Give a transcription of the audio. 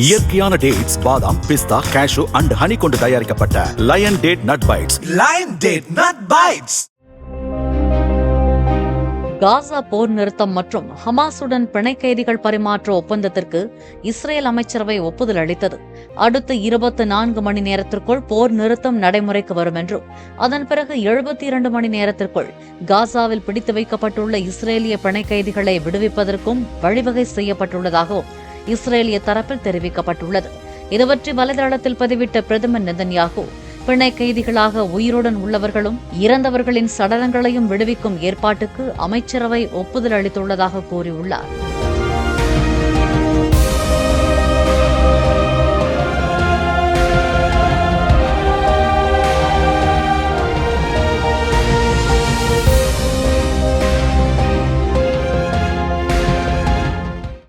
இயற்கையான டேட்ஸ் பாதாம் பிஸ்தா cash and honey கொண்டு தயாரிக்கப்பட்ட Lion date nut bites Lion Date Nut Bites. Gaza போர் நிறுத்தம் மற்றும் ஹமாஸுடன் பிணை கைதிகள் பரிமாற்ற ஒப்பந்தத்திற்கு இஸ்ரேல் அமைச்சரவை ஒப்புதல் அளித்தது அடுத்த இருபத்தி நான்கு மணி நேரத்திற்குள் போர் நிறுத்தம் நடைமுறைக்கு வரும் என்றும் அதன் பிறகு எழுபத்தி இரண்டு மணி நேரத்திற்குள் காசாவில் பிடித்து வைக்கப்பட்டுள்ள இஸ்ரேலிய பிணை கைதிகளை விடுவிப்பதற்கும் வழிவகை செய்யப்பட்டுள்ளதாகவும் இஸ்ரேலிய தரப்பில் தெரிவிக்கப்பட்டுள்ளது. இதுபற்றி வலைதளத்தில் பதிவிட்ட பிரதமர் நெதன்யாகு பிணை கைதிகளாக உயிருடன் உள்ளவர்களும் இறந்தவர்களின் சடலங்களையும் விடுவிக்கும் ஏற்பாட்டுக்கு அமைச்சரவை ஒப்புதல் அளித்துள்ளதாக கூறியுள்ளார்.